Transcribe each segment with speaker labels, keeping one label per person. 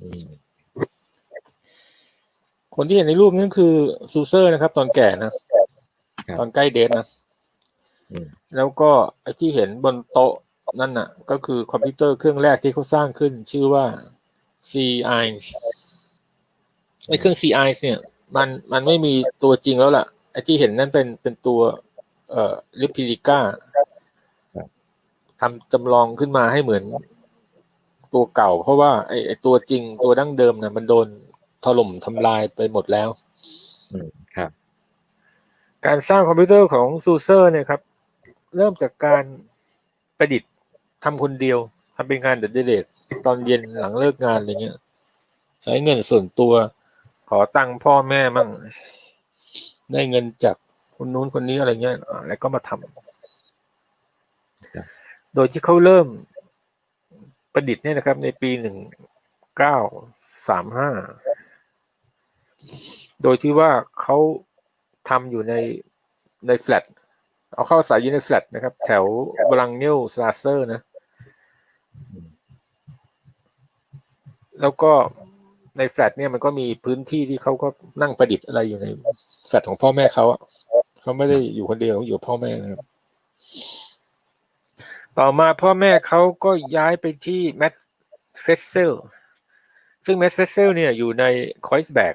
Speaker 1: อืม
Speaker 2: คนที่เห็นในรูปนั้นคือซูเซอร์นะครับ ตอนแก่นะ ตอนใกล้เดทนะ
Speaker 1: อืม
Speaker 2: แล้วก็ไอ้ที่เห็นบนโต๊ะนั่นน่ะ ก็คือคอมพิวเตอร์เครื่องแรกที่เขาสร้างขึ้น ชื่อว่า CI ไอ้เครื่อง CI เนี่ยมันมันไม่มีตัวจริงแล้วล่ะ ไอ้ที่เห็นนั่นเป็นเป็นตัวเอ่อลิพิลิก้าทำจำลองขึ้นมาให้เหมือน ตัวเก่า เพราะว่าไอ้ไอ้ตัวจริงตัวดั้งเดิมน่ะ มันโดนถล่มทำลายไปหมดแล้ว
Speaker 1: อืมครับ
Speaker 2: การสร้างคอมพิวเตอร์ของซูเซอร์เนี่ยครับ เริ่มจากการประดิษฐ์ทำคนเดียวทำเป็นงานเด็ดเด็กตอนเย็นหลังเลิกงานอะไรเงี้ย ใช้เงินส่วนตัว ขอตังค์พ่อแม่มั่งได้เงินจากคนนู้นคนนี้อะไรเงี้ยอ่าแล้วก็มาทำ
Speaker 1: ครับ
Speaker 2: โดยที่เขาเริ่ม ประดิษฐ์เนี่ยนะครับ ในปีหนึ่งเก้าสามห้าโดยที่ว่าเขาทำอยู่ในในแฟลตเอาเข้าใส่อยู่ในแฟลตนะครับ แถวบรังเนลสลาเซอร์นะ แล้วก็ในแฟลตเนี่ยมันก็มีพื้นที่ที่เขาก็นั่งประดิษฐ์อะไรอยู่ในแฟลตของพ่อแม่เขาเขาไม่ได้อยู่คนเดียวเขาอยู่พ่อแม่นะครับ ต่อมาพ่อแม่เขาก็ย้ายไปที่แมสเฟสเซลซึ่งแมสเฟสเซลเนี่ยอยู่ในคอยส์แบก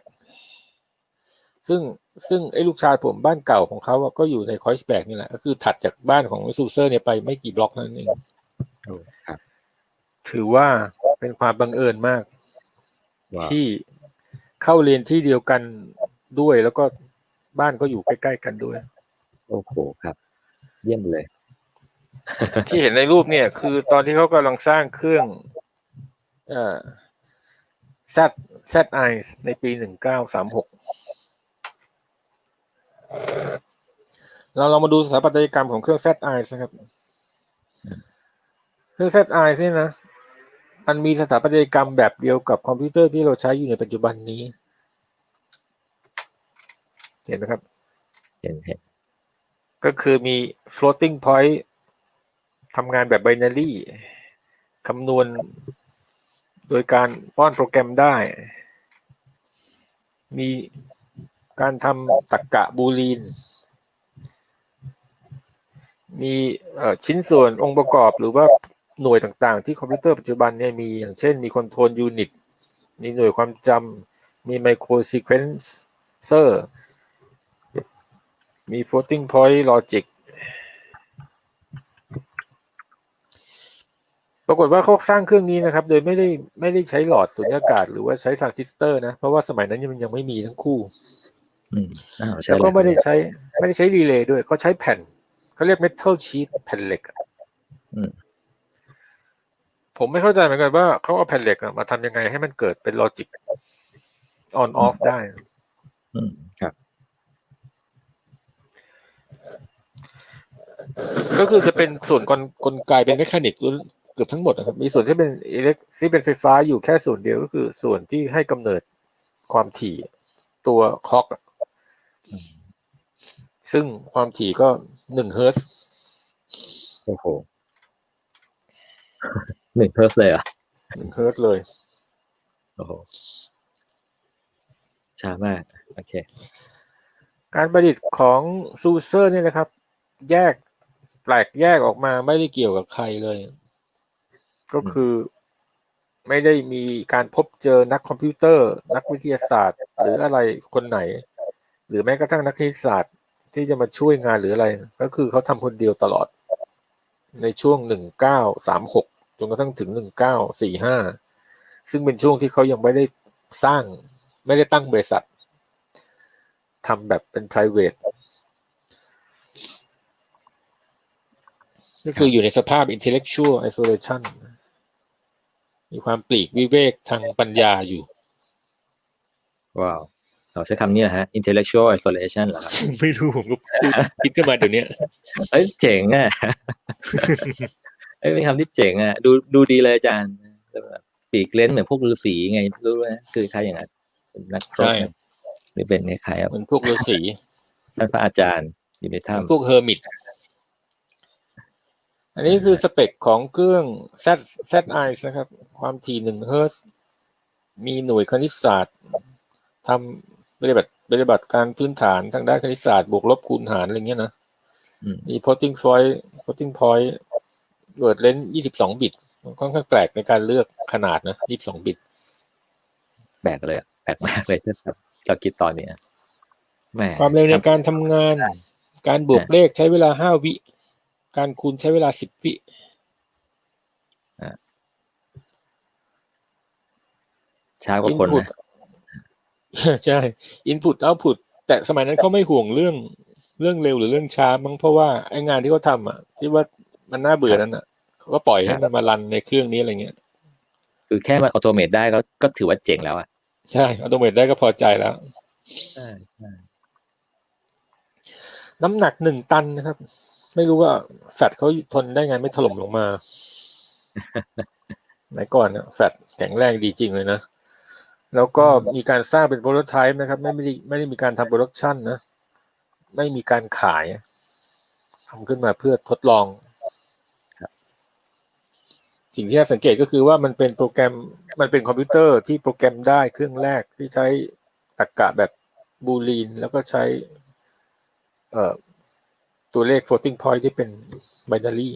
Speaker 2: ซึ่งซึ่งไอ้ลูกชายผมบ้านเก่าของเขาอะก็อยู่ในคอยส์แบกนี่แหละ ก็คือถัดจากบ้านของซูเซอร์เนี่ยไปไม่กี่บล็อกนั่นเอง
Speaker 1: โอ้ครับ
Speaker 2: ถือว่าเป็นความบังเอิญมาก
Speaker 1: ว้าว
Speaker 2: ที่เข้าเรียนที่เดียวกันด้วยแล้วก็บ้านก็อยู่ใกล้ ๆ กันด้วย
Speaker 1: โอ้โหครับ เยี่ยมเลย
Speaker 2: ที่เห็นในรูปเนี่ย คือตอนที่เขากำลังสร้างเครื่องเอ่อ Z Z I ในปีหนึ่งเก้าสามหกเราเรามาดูสถาปัตยกรรมของเครื่อง Z I นะครับเครื่อง Z I นี่นะมันมีสถาปัตยกรรมแบบเดียวกับคอมพิวเตอร์ที่เราใช้อยู่ในปัจจุบันนี้ เห็นนะครับ
Speaker 1: เห็นเห็น
Speaker 2: ก็คือมี floating point ทำงานแบบ binary คำนวณโดยการป้อนโปรแกรมได้ มีการทำตรรกะบูลีน มีชิ้นส่วนองค์ประกอบหรือว่าหน่วยต่างๆ ที่คอมพิวเตอร์ปัจจุบันเนี่ยมีอย่างเช่นมีคอนโทรลยูนิต มีหน่วยความจำ มีไมโครซีเควนเซอร์ มี floating point logic ปรากฏว่าเขาสร้างเครื่องนี้นะครับ โดยไม่ได้ไม่ได้ใช้หลอดสุญญากาศหรือว่าใช้ทรานซิสเตอร์ นะ เพราะว่าสมัยนั้นยังยังไม่มีทั้งคู่
Speaker 1: อืมอ้าวใช่
Speaker 2: แล้ว
Speaker 1: เล
Speaker 2: ก็
Speaker 1: ย
Speaker 2: ไม่ได้ใช้ไม่ได้ใช้รีเลย์ด้วยเขาใช้แผ่นเขาเรียก metal sheet แผ่นเหล็กอะ
Speaker 1: อืม
Speaker 2: ผมไม่เข้าใจเหมือนกันว่าเขาเอาแผ่นเหล็กอะมาทำยังไงให้มันเกิดเป็นลอจิก on off ได้
Speaker 1: อืมครับ
Speaker 2: ก็คือจะเป็นส่วนกลกลไกเป็นแมคานิก เกือบทั้งหมดนะครับ มีส่วนที่เป็นอิเล็กที่เป็นไฟฟ้าอยู่แค่ส่วนเดียวก็คือส่วนที่ให้กำเนิดความถี่ตัวคล็อกอะซึ่งความถี่ก็หนึ่งเฮิร์ตซ์
Speaker 1: โอ้โหหนึ่งเพิร์สเลยเหรอะ
Speaker 2: หนึ่งเฮิร์ตซ์เลย
Speaker 1: โอ้โหช้ามาก โอเค
Speaker 2: การประดิษฐ์ของซูเซอร์เนี่ยนะครับ แยกแปลกแยกออกมาไม่ได้เกี่ยวกับใครเลย ก็คือไม่ได้มีการพบเจอนักคอมพิวเตอร์ นักวิทยาศาสตร์ หรืออะไรคนไหน หรือแม้กระทั่งนักคณิตศาสตร์ ที่จะมาช่วยงานหรืออะไร ก็คือเขาทำคนเดียวตลอด ในช่วงหนึ่งเก้าสามหกจนกระทั่งถึงหนึ่งเก้าสี่ห้าซึ่งเป็นช่วงที่เขายังไม่ได้สร้างไม่ได้ตั้งบริษัททำแบบเป็น private ก็คืออยู่ในสภาพ intellectual isolation มีความปลีกวิเวกทางปัญญาอยู่
Speaker 1: ว้าวเราใช้คำนี้นะฮะ intellectual isolation เหรอครับ
Speaker 2: ไม่รู้ผมก็คิดขึ้นมาเดี๋ยวนี้
Speaker 1: เอ้ยเจ๋งอะเอ้ยเป็นคำที่เจ๋งอะ ดูดูดีเลยอาจารย์แบบปีกเล่นเหมือนพวกฤาษีไงรู้ไหมคือใครอย่างนั้นเป็นนักรบ
Speaker 2: ใช่
Speaker 1: หรือเป็นคล้ายๆ
Speaker 2: เหมือนพวกฤาษี
Speaker 1: ท่านพระอาจารย์อยู่ในถ้
Speaker 2: พวกเฮอร์มิต อันนี้คือสเปคของเครื่อง Z Z I นะครับ ความถี่หนึ่งเฮิร์ตซ์มีหน่วยคณิตศาสตร์ทำปฏิบัติปฏิบัติการพื้นฐานทางด้านคณิตศาสตร์บวกลบคูณหารอะไรเงี้ยนะ
Speaker 1: อืม
Speaker 2: มี floating point floating point word length 22 บิตมันค่อนข้างแปลกในการเลือกขนาดนะ 22 บิต
Speaker 1: แปลกเลยอะแปลกมากเลยที่แบบเราคิดตอนเนี้ยแหม
Speaker 2: ความเร็วใน
Speaker 1: ทำ
Speaker 2: การทำงาน การบวกเลขใช้เวลา 5 วิ การคูณใช้เวลา10วิ
Speaker 1: ช้ากว่าคน
Speaker 2: input
Speaker 1: นะ
Speaker 2: ใช่ input output แต่สมัยนั้นเขาไม่ห่วงเรื่องเรื่องเร็วหรือเรื่องช้ามั้งเพราะว่าไอ้งานที่เขาทำอะ ที่ว่ามันน่าเบื่อนั้นอะเขาก็ปล่อยให้มันมารันในเครื่องนี้อะไรเงี้ย
Speaker 1: คือแค่มันออโตเมตได้ก็ก็ถือว่าเจ๋งแล้วอะ
Speaker 2: ใช่อัตโนมัติได้ก็พอใจแล้ว
Speaker 1: ใช่ใช่
Speaker 2: น้ำหนักหนึ่งตันนะครับ ไม่รู้ว่าแฟดเขาทนได้ไงไม่ถล่มลงมาไหนก่อนเนี่ยแฟดแข็งแรงดีจริงเลยนะ แล้วก็มีการสร้างเป็นโปรโตไทป์นะครับ ไม่ไม่ได้ไม่ได้มีการทำโปรดักชันนะ ไม่มีการขายทำขึ้นมาเพื่อทดลอง สิ่งที่น่าสังเกตก็คือว่ามันเป็นโปรแกรมมันเป็นคอมพิวเตอร์ที่โปรแกรมได้เครื่องแรกที่ใช้ตรรกะแบบบูลีน แล้วก็ใช้เอ่อ ตัวเลข floating point ที่เป็น binary